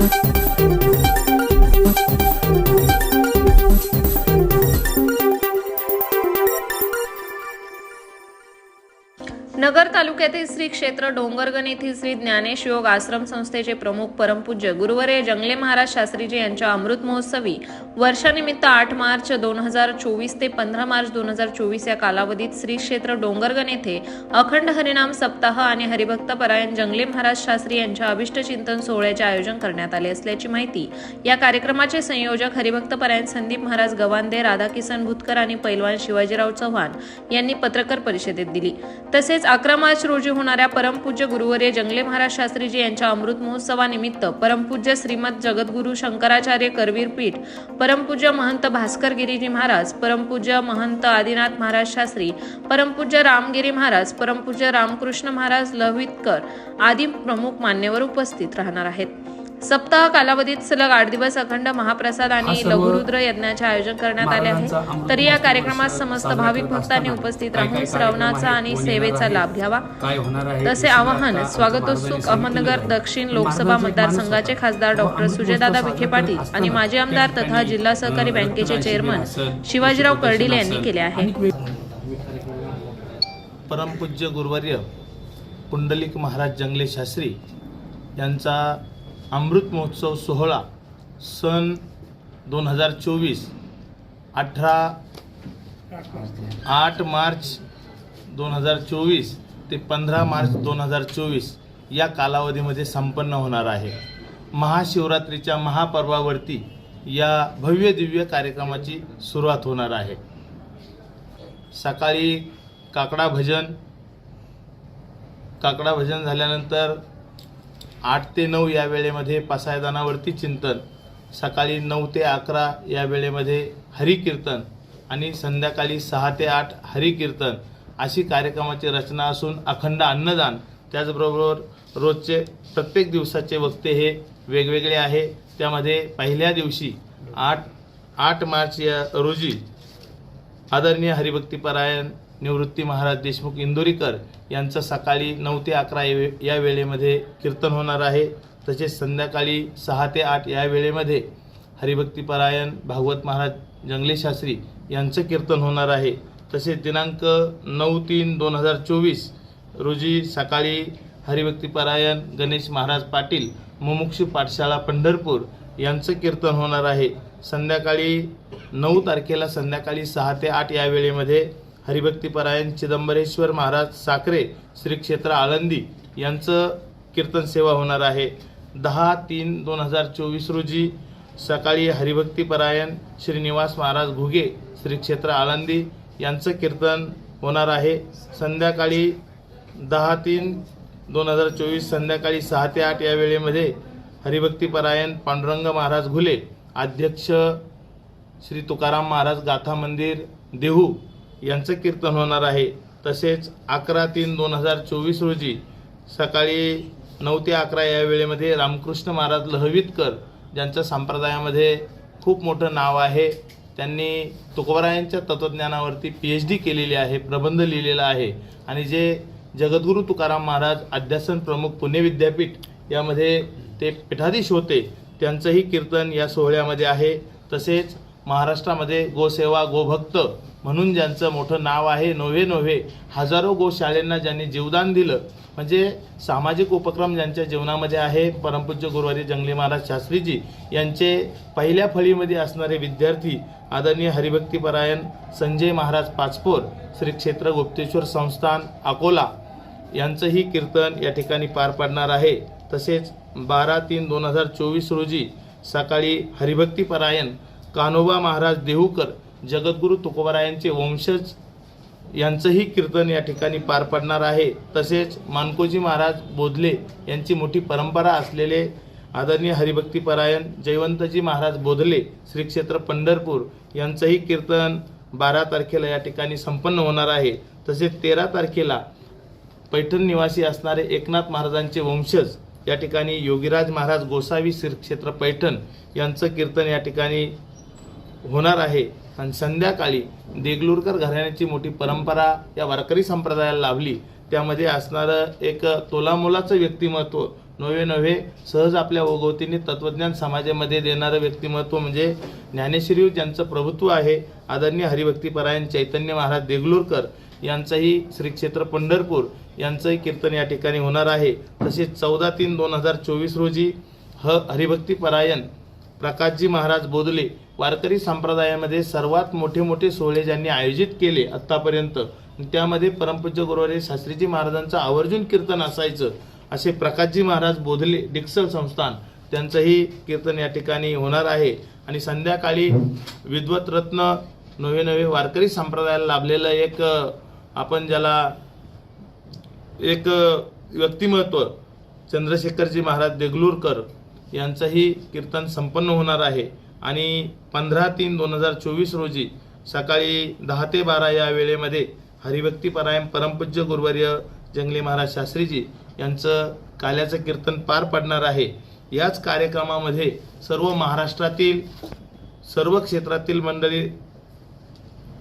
thank you नगर तालुक्यातील श्री क्षेत्र डोंगरगण येथील श्री ज्ञानेश योग आश्रम संस्थेचे प्रमुख परमपूज्य गुरुवरे जंगले महाराज शास्त्रीजी यांच्या अमृत महोत्सवी वर्षानिमित्त आठ मार्च दोन हजार चोवीस ते पंधरा मार्च दोन हजार चोवीस या कालावधीत श्री क्षेत्र डोंगरगण येथे अखंड हरिनाम सप्ताह आणि हरिभक्त परायण जंगले महाराज शास्त्री यांच्या अभिष्ट चिंतन सोहळ्याचे आयोजन करण्यात आले असल्याची माहिती या कार्यक्रमाचे संयोजक हरिभक्त परायण संदीप महाराज गवांदे राधाकिसन भुतकर आणि पैलवान शिवाजीराव चव्हाण यांनी पत्रकार परिषदेत दिली. तसेच अकरा मार्च रोजी होणाऱ्या परमपूज्य गुरुवर्य जंगले महाराज शास्त्रीजी यांच्या अमृत महोत्सवानिमित्त परमपूज्य श्रीमद जगद्गुरु शंकराचार्य करवीर पीठ परमपूज्य महंत भास्कर गिरीजी महाराज परमपूज्य महंत आदिनाथ महाराज शास्त्री परमपूज्य रामगिरी महाराज परमपूज्य रामकृष्ण महाराज लहवितकर आदी प्रमुख मान्यवर उपस्थित राहणार आहेत. सप्ताह कालावधीत सलग आठ दिवस अखंड महाप्रसाद आणि लघुरुद्र यज्ञाचे आयोजन करण्यात आले आहे तरी या कार्यक्रमात समस्त भाविक भक्तांनी उपस्थित राहून श्रवणाचा आणि सेवेचा लाभ घ्यावा तसे आवाहन स्वागतोत्सुक अहमदनगर दक्षिण लोकसभा. मतदारसंघाचे खासदार डॉक्टर सुजयदादा विखे पाटील आणि माजी आमदार तथा जिल्हा सहकारी बँकेचे चेअरमन शिवाजीराव कर्डिले यांनी केले आहे परमपूज्य गुरुवर्य पुंडलिक महाराज जंगले शास्त्री यांचा अमृत महोत्सव सोहळा सन दोन हजार चोवीस अठरा आठ मार्च दोन हजार चोवीस ते पंधरा मार्च दोन हजार चोवीस या कालावधीमध्ये संपन्न होणार आहे. महाशिवरात्रीच्या महापर्वावरती या भव्य दिव्य कार्यक्रमाची सुरुवात होणार आहे. सकाळी काकडा भजन काकडा भजन झाल्यानंतर आठ ते नऊ या वेळेमध्ये पसायदानावरती चिंतन. सकाळी नऊ ते अकरा या वेळेमध्ये हरिकीर्तन आणि संध्याकाळी सहा ते आठ हरिकीर्तन अशी कार्यक्रमाची रचना असून अखंड अन्नदान. त्याचबरोबर रोजचे प्रत्येक दिवसाचे वक्ते हे वेगवेगळे आहे. त्यामध्ये पहिल्या दिवशी आठ आठ मार्च या रोजी आदरणीय हरिभक्तीपरायण निवृत्ती महाराज देशमुख इंदोरीकर यांचं सकाळी नऊ ते अकरा या वे- या वेळेमध्ये कीर्तन होणार आहे. तसेच संध्याकाळी सहा ते आठ या वेळेमध्ये हरिभक्तीपरायण भागवत महाराज जंगले शास्त्री यांचं कीर्तन होणार आहे. तसेच दिनांक नऊ तीन दोन हजार चोवीस रोजी सकाळी हरिभक्तीपरायण गणेश महाराज पाटील मुमुक्षू पाठशाळा पंढरपूर यांचं कीर्तन होणार आहे. संध्याकाळी नऊ तारखेला संध्याकाळी सहा ते आठ या वेळेमध्ये हरिभक्तीपरायण चिदंबरेश्वर महाराज साखरे श्री क्षेत्र आळंदी यांचं कीर्तन सेवा होणार आहे. दहा तीन दोन हजार चोवीस रोजी सकाळी हरिभक्तीपरायण श्रीनिवास महाराज घुगे श्री क्षेत्र आळंदी यांचं कीर्तन होणार आहे. संध्याकाळी दहा तीन दोन हजार चोवीस संध्याकाळी सहा ते आठ या वेळेमध्ये हरिभक्तीपरायण पांडुरंग महाराज घुले अध्यक्ष श्री तुकाराम महाराज गाथा मंदिर देहू यांचं कीर्तन होणार आहे. तसेच अकरा तीन दोन हजार चोवीस रोजी सकाळी नऊ ते अकरा या वेळेमध्ये रामकृष्ण महाराज लहवीतकर ज्यांच्या संप्रदायामध्ये खूप मोठं नाव आहे त्यांनी तुकोबरायांच्या तत्त्वज्ञानावरती पी एच डी केलेली आहे प्रबंध लिहिलेला आहे. आणि जे जगद्गुरू तुकाराम महाराज अध्यासन प्रमुख पुणे विद्यापीठ यामध्ये ते पीठाधीश होते त्यांचंही कीर्तन या सोहळ्यामध्ये आहे. तसेच महाराष्ट्रामध्ये गोसेवा गोभक्त म्हणून ज्यांचं मोठं नाव आहे नोव्हे नोव्हे हजारो गोशाळेंना ज्यांनी जीवदान दिलं म्हणजे सामाजिक उपक्रम ज्यांच्या जीवनामध्ये आहे परमपूज्य गुरुवारी जंगली महाराज शास्त्रीजी यांचे पहिल्या फळीमध्ये असणारे विद्यार्थी आदरणीय हरिभक्तीपरायण संजय महाराज पाचपोर श्री क्षेत्र गुप्तेश्वर संस्थान अकोला यांचंही कीर्तन या ठिकाणी पार पडणार आहे. तसेच बारा तीन दोन हजार चोवीस रोजी सकाळी हरिभक्तीपरायण कानोबा महाराज देहूकर जगद्गुरू तुकोबरायांचे वंशज यांचंही कीर्तन या ठिकाणी पार पडणार आहे. तसेच मानकोजी महाराज बोधले यांची मोठी परंपरा असलेले आदरणीय हरिभक्तीपरायण जयवंतजी महाराज बोधले श्री क्षेत्र पंढरपूर यांचंही कीर्तन बारा तारखेला या ठिकाणी संपन्न होणार आहे. तसेच तेरा तारखेला पैठण निवासी असणारे एकनाथ महाराजांचे वंशज या ठिकाणी योगीराज महाराज गोसावी श्री क्षेत्र पैठण यांचं कीर्तन या ठिकाणी होणार आहे. आणि संध्याकाळी देगलूरकर घराण्याची मोठी परंपरा या वारकरी संप्रदायाला लाभली. त्यामध्ये असणारं एक तोलामोलाचं व्यक्तिमत्व नव्हे नव्हे सहज आपल्या ओघवतीने तत्वज्ञान समाजामध्ये देणारं व्यक्तिमत्व म्हणजे ज्ञानेश्वरी ज्यांचं प्रभुत्व आहे आदरणीय हरिभक्तीपरायण चैतन्य महाराज देगलूरकर यांचंही श्री क्षेत्र पंढरपूर यांचंही कीर्तन या ठिकाणी होणार आहे. तसेच चौदा तीन दोन हजार चोवीस रोजी ह हरिभक्तीपरायण प्रकाशजी महाराज बोधले वारकरी संप्रदायामध्ये सर्वात मोठे मोठे सोहळे ज्यांनी आयोजित केले आत्तापर्यंत त्यामध्ये परमपूज्य गुरुवारी शास्त्रीजी महाराजांचं आवर्जून कीर्तन असायचं. असे प्रकाशजी महाराज बोधले डिक्सल संस्थान. त्यांचंही कीर्तन या ठिकाणी होणार आहे. आणि संध्याकाळी विद्वत रत्न नवे नवे वारकरी संप्रदायाला लाभलेलं एक आपण ज्याला एक व्यक्तिमत्व चंद्रशेखरजी महाराज देगलूरकर यांचंही कीर्तन संपन्न होणार आहे. आणि पंधरा तीन दोन हजार चोवीस रोजी सकाळी दहा ते बारा या वेळेमध्ये हरिभक्तीपरायण परमपूज्य गुरुवर्य जंगली महाराज शास्त्रीजी यांचं काल्याचं कीर्तन पार पडणार आहे. याच कार्यक्रमामध्ये सर्व महाराष्ट्रातील सर्व क्षेत्रातील मंडळी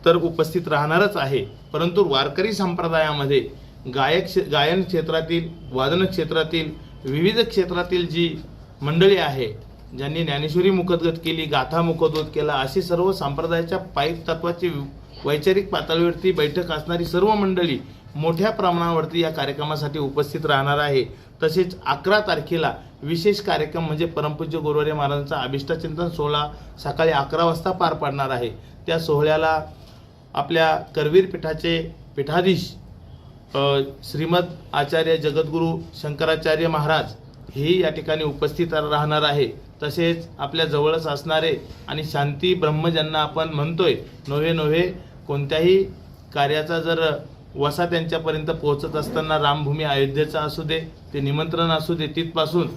तर उपस्थित राहणारच आहे. परंतु वारकरी संप्रदायामध्ये गायक क्षे- गायन क्षेत्रातील वादन क्षेत्रातील विविध क्षेत्रातील जी मंडळी आहे ज्यांनी ज्ञानेश्वरी मुखोद्गत केली गाथा मुखोद्गत केला अशी सर्व संप्रदायाच्या पायिक तत्वाची वैचारिक पातळीवरती बैठक असणारी सर्व मंडळी मोठ्या प्रमाणावरती या कार्यक्रमासाठी उपस्थित राहणार आहे. तसेच अकरा तारखेला विशेष कार्यक्रम म्हणजे परमपूज्य गुरुवारी महाराजांचा अभिष्टचिंतन सोहळा सकाळी अकरा वाजता पार पडणार आहे. त्या सोहळ्याला आपल्या करवीर पीठाचे पीठाधीश श्रीमद आचार्य जगद्गुरू शंकराचार्य महाराज हेही या ठिकाणी उपस्थित राहणार आहे. तसेच आपल्या जवळच असणारे आणि शांती ब्रह्म ज्यांना आपण म्हणतोय नव्हे नव्हे कोणत्याही कार्याचा जर वसा त्यांच्यापर्यंत पोहोचत असताना रामभूमी अयोध्येचा असू दे ते निमंत्रण असू दे तिथपासून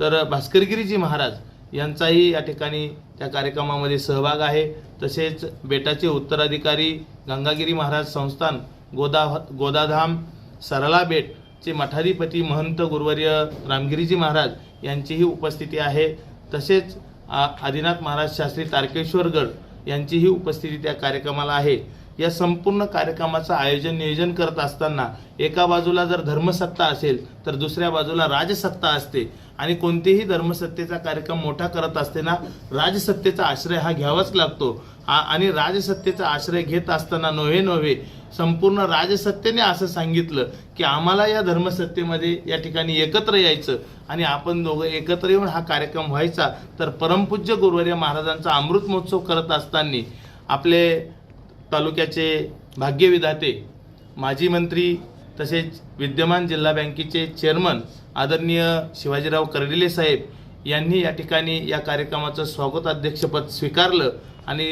तर भास्करगिरीजी महाराज यांचाही या ठिकाणी त्या कार्यक्रमामध्ये सहभाग आहे. तसेच बेटाचे उत्तराधिकारी गंगागिरी महाराज संस्थान गोदा गोदाधाम सरला बेटचे मठाधिपती महंत गुरुवर्य रामगिरीजी महाराज यांचीही उपस्थिती आहे. तसेच आ- आदिनाथ महाराज शास्त्री तारकेश्वरगड यांचीही उपस्थिती त्या कार्यक्रमाला आहे. या संपूर्ण कार्यक्रमाचं आयोजन नियोजन करत असताना एका बाजूला जर धर्मसत्ता असेल तर दुसऱ्या बाजूला राजसत्ता असते. आणि कोणतेही धर्मसत्तेचा कार्यक्रम मोठा करत असताना राजसत्तेचा आश्रय हा घ्यावाच लागतो. आणि राजसत्तेचा आश्रय घेत असताना नव्हे नव्हे संपूर्ण राजसत्तेने असं सांगितलं की आम्हाला या धर्मसत्तेमध्ये या ठिकाणी एकत्र यायचं आणि आपण दोघं एकत्र येऊन हा कार्यक्रम व्हायचा. तर परमपूज्य गुरुवर्य महाराजांचा अमृत महोत्सव करत असताना आपले तालुक्याचे भाग्यविधाते माजी मंत्री तसेच विद्यमान जिल्हा बँकेचे चेअरमन आदरणीय शिवाजीराव कर्डिले साहेब यांनी या ठिकाणी या कार्यक्रमाचं स्वागत अध्यक्षपद स्वीकारलं आणि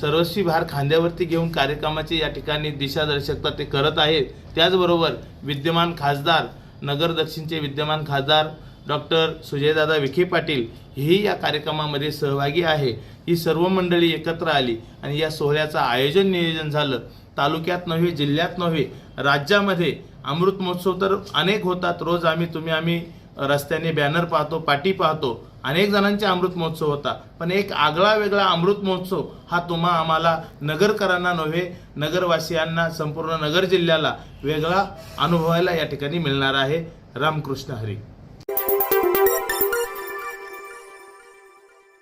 सर्वस्वी भार खांद्यावरती घेऊन कार्यक्रमाची या ठिकाणी दिशादर्शकता ते करत आहेत. त्याचबरोबर विद्यमान खासदार नगर दक्षिणचे विद्यमान खासदार डॉक्टर सुजयदादा विखे पाटील हेही या कार्यक्रमामध्ये सहभागी आहे. ही सर्व मंडळी एकत्र आली आणि या सोहळ्याचं आयोजन नियोजन झालं. तालुक्यात नव्हे जिल्ह्यात नव्हे राज्यामध्ये अमृत महोत्सव तर अनेक होतात. रोज आम्ही तुम्ही आम्ही रस्त्याने बॅनर पाहतो पाटी पाहतो. अनेक जणांचे अमृत महोत्सव होता. पण एक आगळा वेगळा अमृत महोत्सव हा तुम्हा आम्हाला नगरकरांना नव्हे नगरवासियांना संपूर्ण नगर जिल्ह्याला वेगळा अनुभवायला या ठिकाणी मिळणार आहे. रामकृष्ण हरी.